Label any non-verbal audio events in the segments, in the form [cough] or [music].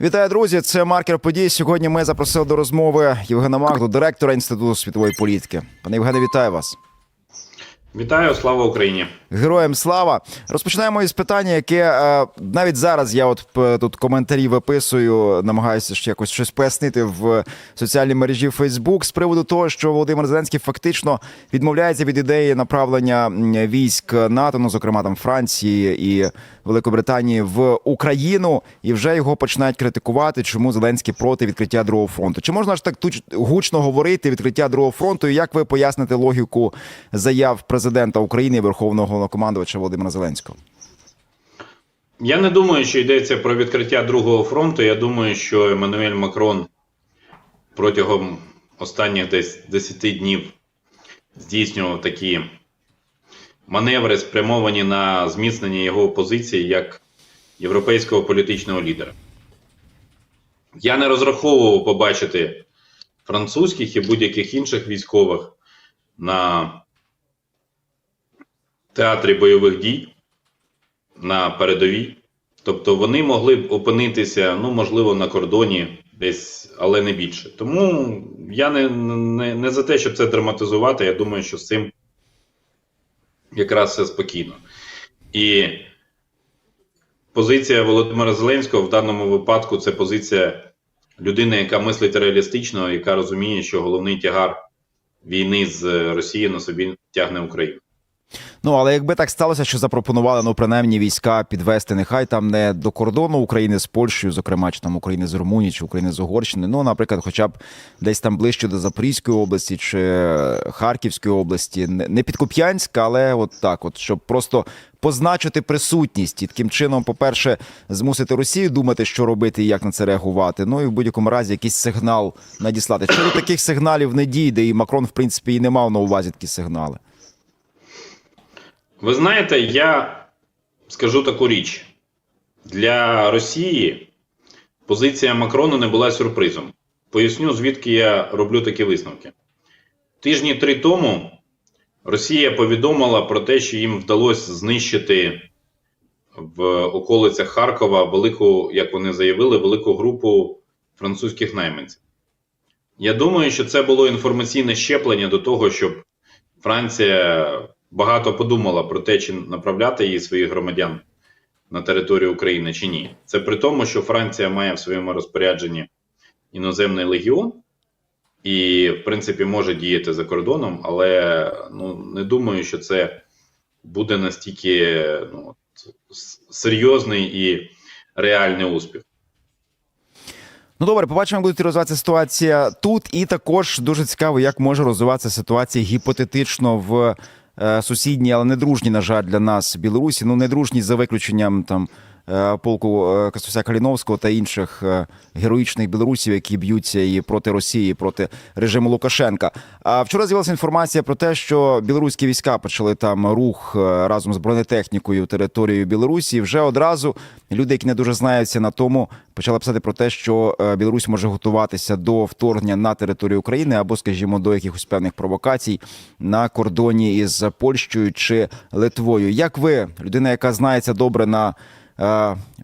Вітаю, друзі! Це маркер подій. Сьогодні ми запросили до розмови Євгена Магду, директора інституту світової політики. Пане Євгене, вітаю вас. Вітаю, слава Україні! Героям слава! Розпочинаємо із питання, яке е, навіть зараз я от тут коментарі виписую, намагаюся ж якось щось пояснити в соціальній мережі Facebook з приводу того, що Володимир Зеленський фактично відмовляється від ідеї направлення військ НАТО, ну зокрема там Франції і Великобританії в Україну, і вже його починають критикувати, чому Зеленський проти відкриття другого фронту. Чи можна ж так гучно говорити відкриття другого фронту? І як ви поясните логіку заяв президента України Верховного головнокомандувача Володимира Зеленського? Я не думаю, що йдеться про відкриття другого фронту. Я думаю, що Еммануель Макрон протягом останніх десь 10 днів здійснював такі маневри, спрямовані на зміцнення його позиції як європейського політичного лідера. Я не розраховував побачити французьких і будь-яких інших військових на театрі бойових дій. на передовій. Тобто вони могли б опинитися, ну, можливо, на кордоні десь, але не більше. Тому я не, не, не за те, щоб це драматизувати. Я думаю, що з цим якраз все спокійно. І позиція Володимира Зеленського в даному випадку це позиція людини, яка мислить реалістично, яка розуміє, що головний тягар війни з Росією на собі тягне Україну. Ну але якби так сталося, що запропонували ну принаймні війська підвести, нехай там не до кордону України з Польщею, зокрема, чи там України з Румунії, чи України з Угорщини. Ну, наприклад, хоча б десь там ближче до Запорізької області чи Харківської області, не під Куп'янськ, але от так, от щоб просто позначити присутність і таким чином, по-перше, змусити Росію думати, що робити і як на це реагувати. Ну і в будь-якому разі якийсь сигнал надіслати. До таких сигналів не дійде, і Макрон, в принципі, і не мав на увазі такі сигнали. Ви знаєте, я скажу таку річ: для Росії позиція Макрону не була сюрпризом. Поясню, звідки я роблю такі висновки. Тижні три тому Росія повідомила про те, що їм вдалося знищити в околицях Харкова велику, як вони заявили, велику групу французьких найманців. Я думаю, що це було інформаційне щеплення до того, щоб Франція багато подумала про те, чи направляти її своїх громадян на територію України чи ні. Це при тому, що Франція має в своєму розпорядженні іноземний легіон і, в принципі, може діяти за кордоном, але ну, не думаю, що це буде настільки ну, серйозний і реальний успіх. Ну добре, побачимо, як буде розвиватися ситуація тут. І також дуже цікаво, як може розвиватися ситуація гіпотетично в сусідній, але не дружні на жаль, для нас Білорусі. Ну не дружні за виключенням там. Е, Полку е, Каліновського та інших е, героїчних білорусів, які б'ються і проти Росії, і проти режиму Лукашенка. А вчора з'явилася інформація про те, що білоруські війська почали там рух разом з бронетехнікою територією Білорусі. І Вже одразу люди, які не дуже знаються на тому, почали писати про те, що Білорусь може готуватися до вторгнення на територію України або, скажімо, до якихось певних провокацій на кордоні із Польщею чи Литвою. Як ви, людина, яка знається добре на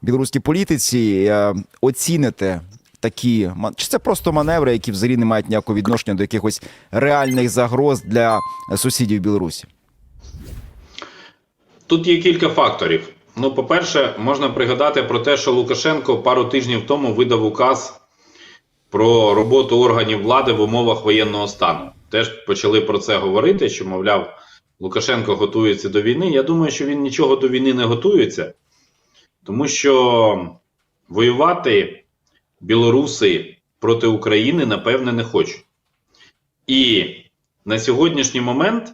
білоруській політиці, е, оціните такі чи це просто маневри, які взагалі не мають ніякого відношення до якихось реальних загроз для сусідів Білорусі? Тут є кілька факторів. Ну, по-перше, можна пригадати про те, що Лукашенко пару тижнів тому видав указ про роботу органів влади в умовах воєнного стану. Теж почали про це говорити, що, мовляв, Лукашенко готується до війни. Я думаю, що він нічого до війни не готується, тому що воювати білоруси проти України, напевне, не хочуть. І на сьогоднішній момент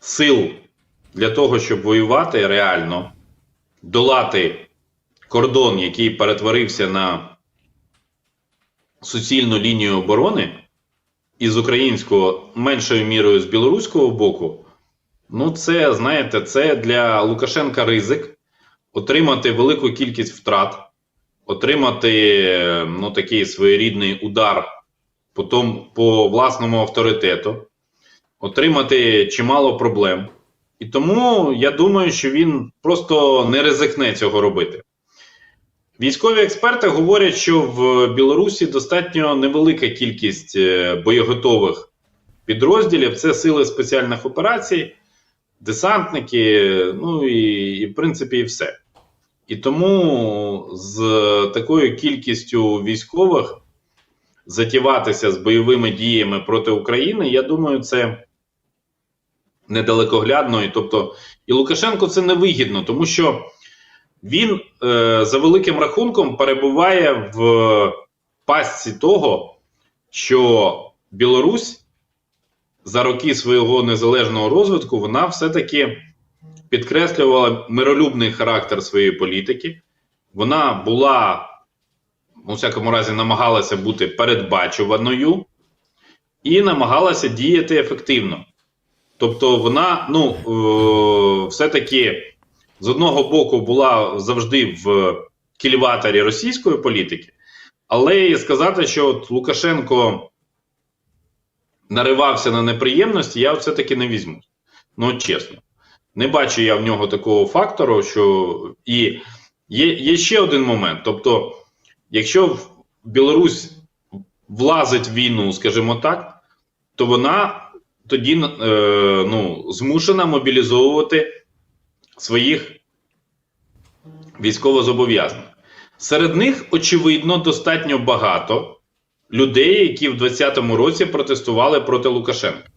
сил для того, щоб воювати реально, долати кордон, який перетворився на суцільну лінію оборони, і з українського меншою мірою з білоруського боку, ну це, знаєте, це для Лукашенка ризик отримати велику кількість втрат, отримати ну, такий своєрідний удар потім по власному авторитету, отримати чимало проблем. І тому я думаю, що він просто не ризикне цього робити. Військові експерти говорять, що в Білорусі достатньо невелика кількість е, боєготових підрозділів. Це сили спеціальних операцій, десантники, ну і, і в принципі, і все. І тому з такою кількістю військових затіватися з бойовими діями проти України, я думаю, це недалекоглядно. І, тобто, і Лукашенко це невигідно, тому що він е, за великим рахунком перебуває в пастці того, що Білорусь за роки свого незалежного розвитку вона все-таки підкреслювала миролюбний характер своєї політики. Вона була, у всякому разі, намагалася бути передбачуваною і намагалася діяти ефективно. Тобто, вона, ну, е, все-таки з одного боку була завжди в кільваторі російської політики, але і сказати, що от Лукашенко наривався на неприємності, я все-таки не візьму. Ну, чесно. Не бачу я в нього такого фактору, що і є, є ще один момент. Тобто, якщо Білорусь влазить в війну, скажімо так, то вона тоді е, ну, змушена мобілізовувати своїх військовозобов'язаних. Серед них, очевидно, достатньо багато людей, які в 2020 році протестували проти Лукашенка.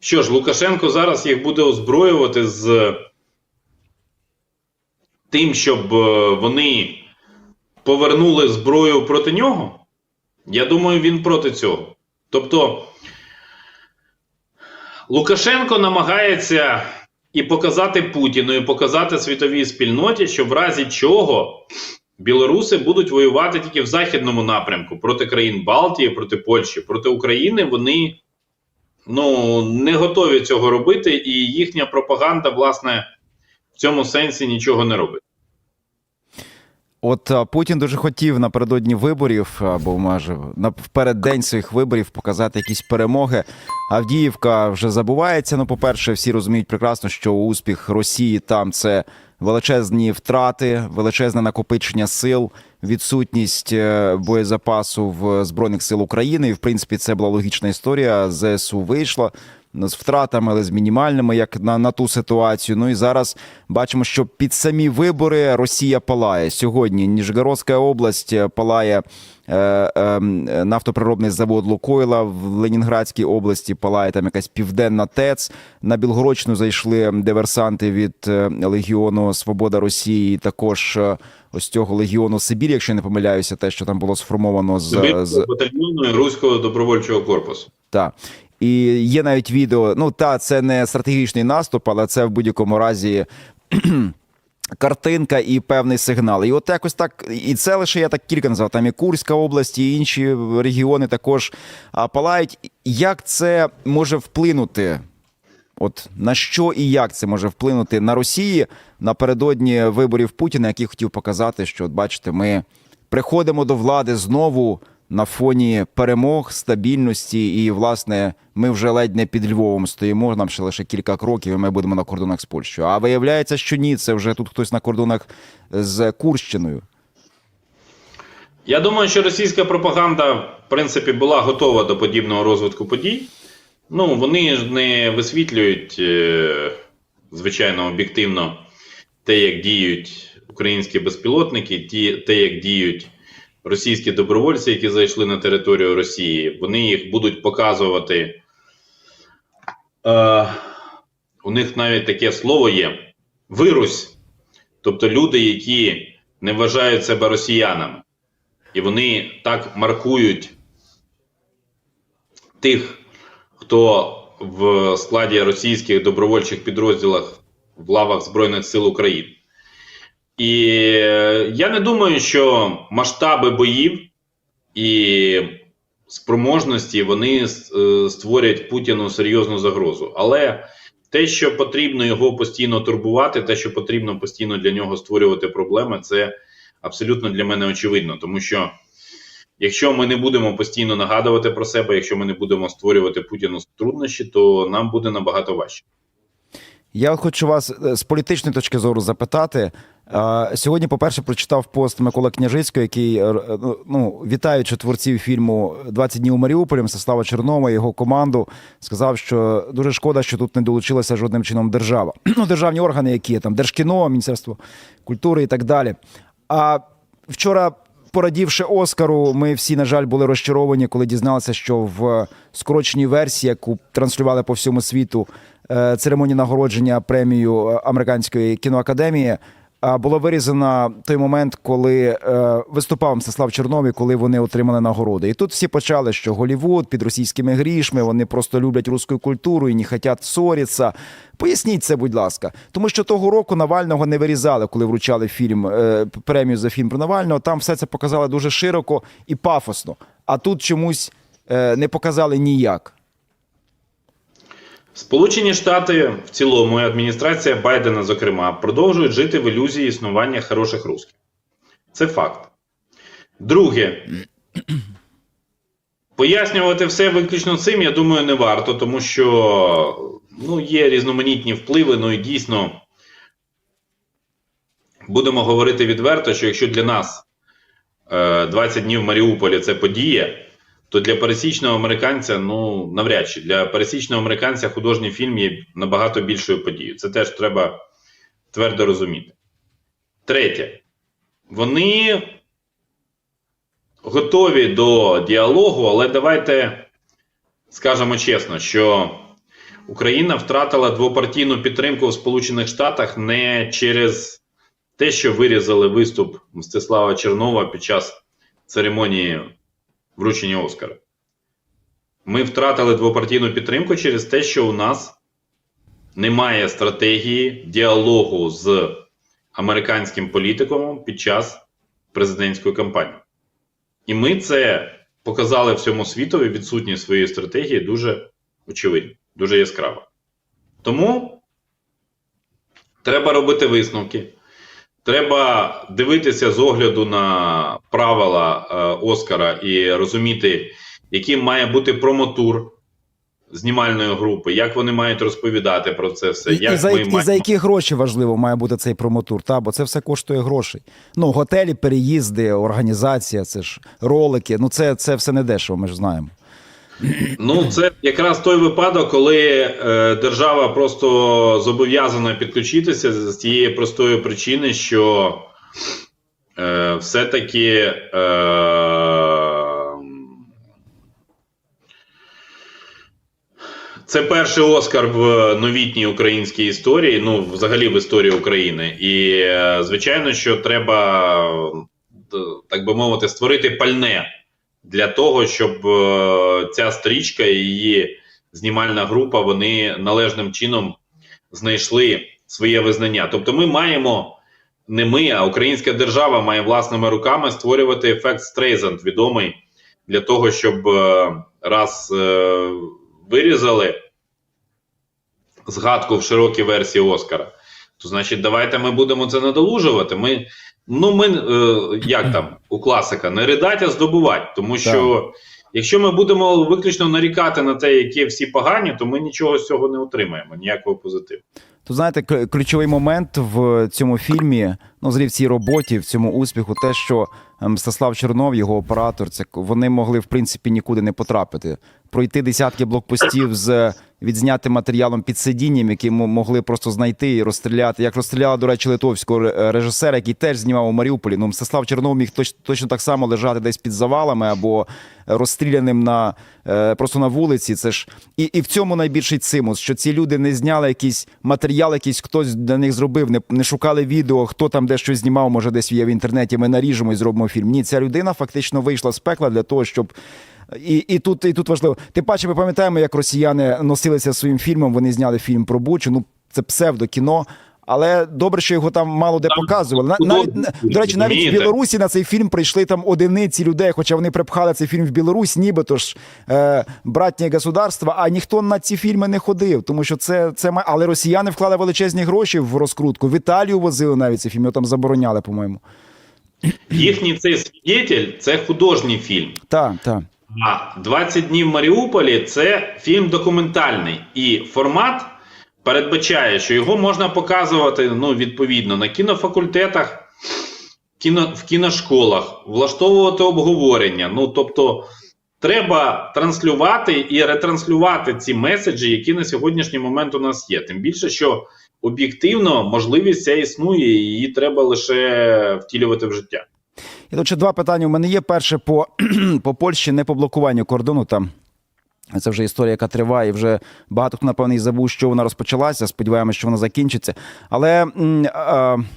Що ж, Лукашенко зараз їх буде озброювати з тим, щоб е, вони повернули зброю проти нього? Я думаю, він проти цього. Тобто, Лукашенко намагається і показати Путіну, і показати світовій спільноті, що в разі чого білоруси будуть воювати тільки в західному напрямку проти країн Балтії, проти Польщі, проти України. Вони ну, не готові цього робити, і їхня пропаганда, власне, в цьому сенсі нічого не робить. От Путін дуже хотів напередодні виборів, або майже на впереддень своїх виборів показати якісь перемоги. Авдіївка вже забувається. Ну, по-перше, всі розуміють прекрасно, що успіх Росії там це величезні втрати, величезне накопичення сил, відсутність е, боєзапасу в збройних сил України. І в принципі, це була логічна історія. ЗСУ вийшла з втратами, але з мінімальними, як на, на ту ситуацію. Ну і зараз бачимо, що під самі вибори Росія палає сьогодні. Ніжгородська область е, палає. е, е, Нафтоприробний завод Лукойла в Ленінградській області палає там якась південна ТЕЦ. На Білгородщину зайшли диверсанти від е, Легіону Свобода Росії. Також е, ось цього Легіону Сибір, якщо не помиляюся, те, що там було сформовано з, з батальйону Руського добровольчого корпусу. та. І є навіть відео. Ну, та, це не стратегічний наступ, але це в будь-якому разі [clears throat] картинка і певний сигнал. І от якось так, і це лише я так кілька назвав. Там і Курська область, і інші регіони також палають. Як це може вплинути? От на що і як це може вплинути на Росії напередодні виборів Путіна, який хотів показати, що от бачите, ми приходимо до влади знову на фоні перемог, стабільності, і власне ми вже ледь не під Львовом стоїмо. Нам ще лише кілька кроків, і ми будемо на кордонах з Польщею. А виявляється, що ні, це вже тут хтось на кордонах з Курщиною. Я думаю, що російська пропаганда, в принципі, була готова до подібного розвитку подій. Ну, вони ж не висвітлюють, е, звичайно, об'єктивно те, як діють українські безпілотники, ті, те, як діють російські добровольці, які зайшли на територію Росії. Вони їх будуть показувати. Е, у них навіть таке слово є: вирусь. Тобто люди, які не вважають себе росіянами. І вони так маркують тих, хто в складі російських добровольчих підрозділах в лавах Збройних сил України. І е, я не думаю, що масштаби боїв і спроможності вони е, створять Путіну серйозну загрозу. Але те, що потрібно його постійно турбувати, те, що потрібно постійно для нього створювати проблеми, це абсолютно для мене очевидно. Тому що якщо ми не будемо постійно нагадувати про себе, якщо ми не будемо створювати Путіну труднощі, то нам буде набагато важче. Я хочу вас е, з політичної точки зору запитати. Е, Сьогодні, по-перше, прочитав пост Микола Княжицького, який е, ну, ну, вітаючи творців фільму «20 днів у Маріуполі, Мстислава Чернова, його команду, сказав, що дуже шкода, що тут не долучилася жодним чином держава. [clears throat] Ну, державні органи, які є там Держкіно, Міністерство культури і так далі. А вчора порадівши Оскару, ми всі, на жаль, були розчаровані, коли дізналися, що в скороченій версії, яку транслювали по всьому світу, е, церемонії нагородження премію е, американської кіноакадемії. Було вирізано той момент, коли е, виступав Мстислав Чернов і коли вони отримали нагороди. І тут всі почали, що Голівуд під російськими грішми, вони просто люблять русську культуру і не хочуть ссоритися. Поясніть це, будь ласка, тому що того року Навального не вирізали, коли вручали фільм е, премію за фільм про Навального. Там все це показали дуже широко і пафосно. А тут чомусь е, не показали ніяк. Сполучені Штати в цілому і адміністрація Байдена, зокрема, продовжують жити в ілюзії існування хороших русських. Це факт. Друге, пояснювати все виключно цим, я думаю, не варто, тому що ну, є різноманітні впливи, ну і дійсно будемо говорити відверто, що якщо для нас е, 20 днів в Маріуполі це подія, то для пересічного американця, ну навряд чи для пересічного американця художній фільм є набагато більшою подією. Це теж треба твердо розуміти. Третє, вони готові до діалогу, але давайте скажемо чесно, що Україна втратила двопартійну підтримку в Сполучених Штатах не через те, що вирізали виступ Мстислава Чернова під час церемонії вручення Оскара. Ми втратили двопартійну підтримку через те, що у нас немає стратегії діалогу з американським політиком під час президентської кампанії. І ми це показали всьому світові відсутність своєї стратегії дуже очевидно, дуже яскраво. Тому треба робити висновки. Треба дивитися з огляду на правила е, Оскара і розуміти, яким має бути промотур знімальної групи, як вони мають розповідати про це все. І, як і, за, ми і маємо... за які гроші важливо має бути цей промотур? Та, бо це все коштує грошей. Ну, готелі, переїзди, організація, це ж ролики. Ну, це, це все не дешево, ми ж знаємо. Ну, це якраз той випадок, коли е, держава просто зобов'язана підключитися з тієї простої причини, що е, все-таки е, це перший Оскар в новітній українській історії, ну, взагалі в історії України. І, е, звичайно, що треба, так би мовити, створити пальне для того, щоб е, ця стрічка і її знімальна група вони належним чином знайшли своє визнання. Тобто, ми маємо не ми, а українська держава має власними руками створювати ефект Стрейзанд, відомий для того, щоб е, раз е, вирізали згадку в широкій версії Оскара. То значить, давайте ми будемо це надолужувати. Ми, ну, ми е, як там у класика, не ридать, а здобувати. Тому що якщо ми будемо виключно нарікати на те, які всі погані, то ми нічого з цього не отримаємо, ніякого позитиву. Тут знаєте, ключовий момент в цьому фільмі, ну, взагалі в цій роботі, в цьому успіху, те, що е, Мстислав Чернов, його оператор, це вони могли в принципі нікуди не потрапити. Пройти десятки блокпостів з відзнятим матеріалом під сидінням, які м- могли просто знайти і розстріляти. Як розстріляли, до речі, литовського режисера, який теж знімав у Маріуполі. Ну, Мстислав Чернов міг точ, точно так само лежати десь під завалами або розстріляним на е, просто на вулиці. Це ж і, і в цьому найбільший цимус, що ці люди не зняли якийсь матеріал, якийсь хтось для них зробив, не, не шукали відео, хто там де щось знімав, може десь є в інтернеті. Ми наріжемо і зробимо фільм. Ні, ця людина фактично вийшла з пекла для того, щоб. І, і тут і тут важливо. Тим паче, ми пам'ятаємо, як росіяни носилися своїм фільмом. Вони зняли фільм про Бучу. Ну це псевдокіно. Але добре, що його там мало де показували. Навіть на- до речі, навіть в? Білорусі на цей фільм прийшли там одиниці людей, хоча вони припхали цей фільм в Білорусь, нібито ж е, братнє государство, а ніхто на ці фільми не ходив, тому що це, це але росіяни вклали величезні гроші в розкрутку. В Італію возили навіть цей фільм, його там забороняли, по-моєму. Їхній цей свідетель це художній фільм. Так, так. А 20 днів в Маріуполі це фільм документальний. І формат передбачає, що його можна показувати ну, відповідно на кінофакультетах, кіно, в кіношколах, влаштовувати обговорення. Ну, тобто, треба транслювати і ретранслювати ці меседжі, які на сьогоднішній момент у нас є. Тим більше, що об'єктивно можливість ця існує, і її треба лише втілювати в життя. І тут ще два питання. У мене є перше по, [clears throat] по Польщі, не по блокуванню кордону там. Це вже історія, яка триває. Вже багато хто напевно і забув, що вона розпочалася. Сподіваємося, що вона закінчиться. Але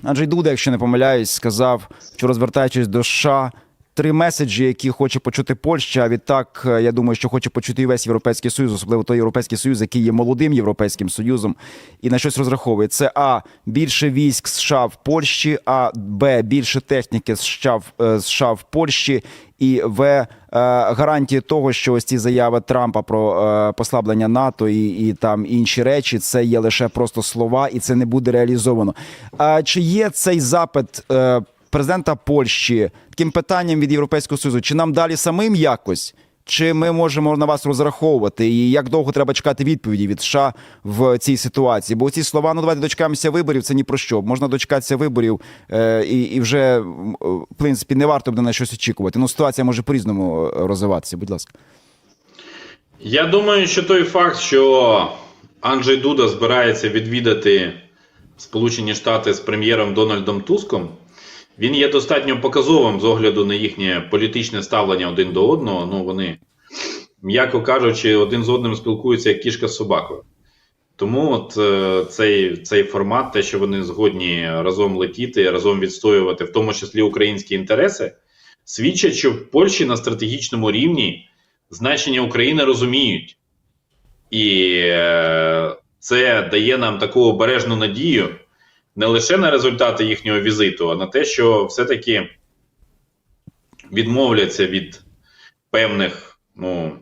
Анджей Дуда, якщо не помиляюсь, сказав, що розвертаючись до США, три меседжі, які хоче почути Польща. А відтак, е, я думаю, що хоче почути і весь європейський союз, особливо той європейський союз, який є молодим європейським союзом, і на щось розраховує. Це а більше військ США в Польщі, а Б більше техніки США в е, США в Польщі. І В е, гарантії того, що ось ці заяви Трампа про послаблення НАТО і, і там інші речі, це є лише просто слова, і це не буде реалізовано. А чи є цей запит президента Польщі таким питанням від Європейського Союзу? Чи нам далі самим якось? Чи ми можемо на вас розраховувати? І як довго треба чекати відповіді від США в цій ситуації? Бо ці слова, ну давайте дочекаємося виборів. Це ні про що. Можна дочекатися виборів, е, і, і вже е, в принципі не варто буде на щось очікувати. Ну ситуація може по-різному е, розвиватися. Будь ласка. Я думаю, що той факт, що Анджей Дуда збирається відвідати Сполучені Штати з прем'єром Дональдом Туском, він є достатньо показовим з огляду на їхнє політичне ставлення один до одного. Ну, вони, м'яко кажучи, один з одним спілкуються як кішка з собакою. Тому от е, цей, цей формат, те, що вони згодні разом летіти, разом відстоювати, в тому числі українські інтереси, свідчать, що в Польщі на стратегічному рівні значення України розуміють. І е, це дає нам таку обережну надію не лише на результати їхнього візиту, а на те, що все-таки відмовляться від певних ну,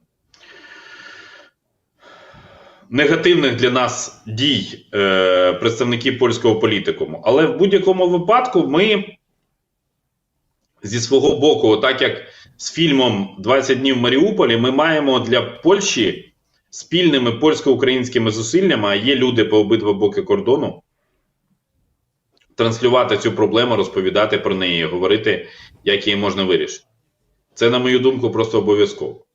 негативних для нас дій е, представники польського політикуму. Але в будь-якому випадку ми зі свого боку, так як з фільмом «20 днів в Маріуполі, ми маємо для Польщі спільними польсько-українськими зусиллями, а є люди по обидва боки кордону, транслювати цю проблему, розповідати про неї, говорити, як її можна вирішити. Це, на мою думку, просто обов'язково.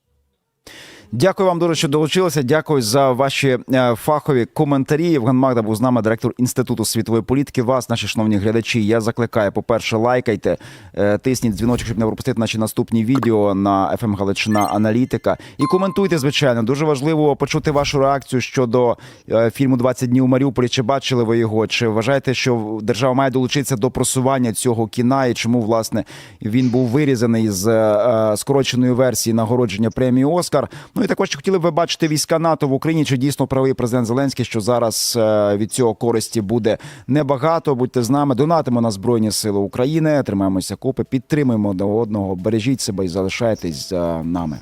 Дякую вам дуже, що долучилися. Дякую за ваші е, фахові коментарі. Євген Магда був з нами, директор інституту світової політики. Вас, наші шановні глядачі, я закликаю. По перше, лайкайте, е, тисніть дзвіночок, щоб не пропустити наші наступні відео на FM Галичина Аналітика. І коментуйте, звичайно. Дуже важливо почути вашу реакцію щодо е, фільму «20 днів у Маріуполі. Чи бачили ви його? Чи вважаєте, що держава має долучитися до просування цього кіна? І чому власне він був вирізаний з скороченої версії нагородження премії Оскар? Ну і також хотіли б ви бачити війська НАТО в Україні? Чи дійсно правий президент Зеленський, що зараз е, від цього користі буде небагато? Будьте з нами, донатимо на збройні сили України. Тримаємося купи, підтримуємо до одного, бережіть себе і залишайтесь з нами.